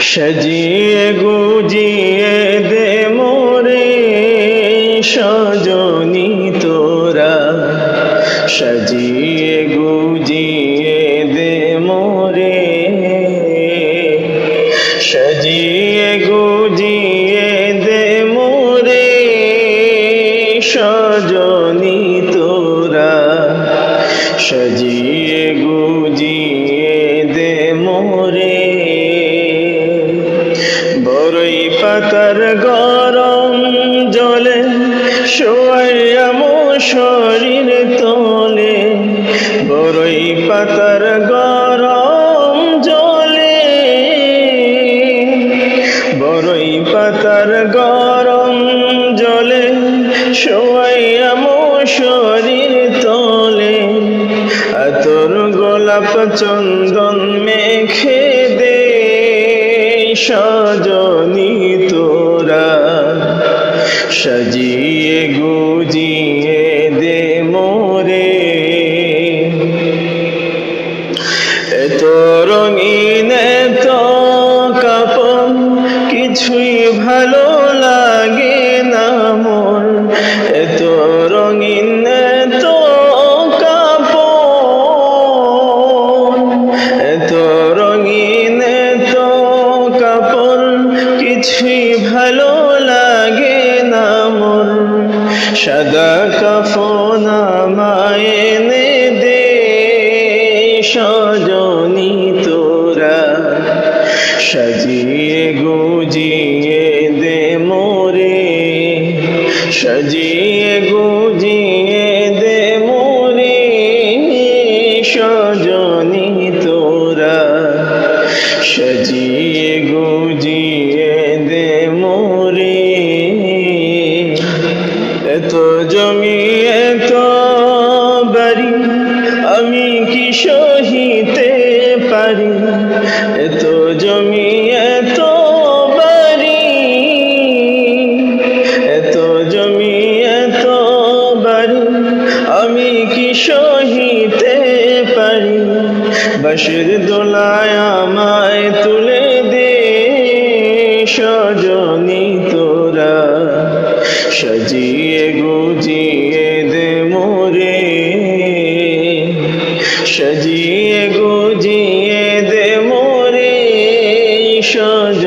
সাজিয়ে গুজিয়ে দে মোরে, সজনি তোরা। সাজিয়ে গুজিয়ে দে মোরে, সাজিয়ে গুজিয়ে দে মোরে, সজনি তোরা। সাজিয়ে গুজিয়ে গরম জলে শোয়াইয়াম শরীর তোলে। বড়ই পাতার গরম জলে বড়ই পাতার গরম জলে শোয়াইয়াম শরীর তোলে। আতর গোলাপ চন্দন মেখে দে সজনি সাজিয়ে গুজিয়ে দে মোরে। এত রঙিন এত কাপন কিছুই ভালো লাগে না মোর। এত রঙিন এত কাপন এত ভালো লাগে না মন সাদা কাফন আমায় এনে দে, সজনি তোরা। সাজিয়ে গুজিয়ে দে মোরে, সাজিয়ে গুজিয়ে এত জমি, এত বাড়ি, আমি কি সহিতে পারি? এত জমি, এত বাড়ি, এত জমি, এত বাড়ি, আমি কি সহিতে পারি? বাসের দোলায় আমায় তুলে দে, সজনি তোরা, সাজিয়ে সজ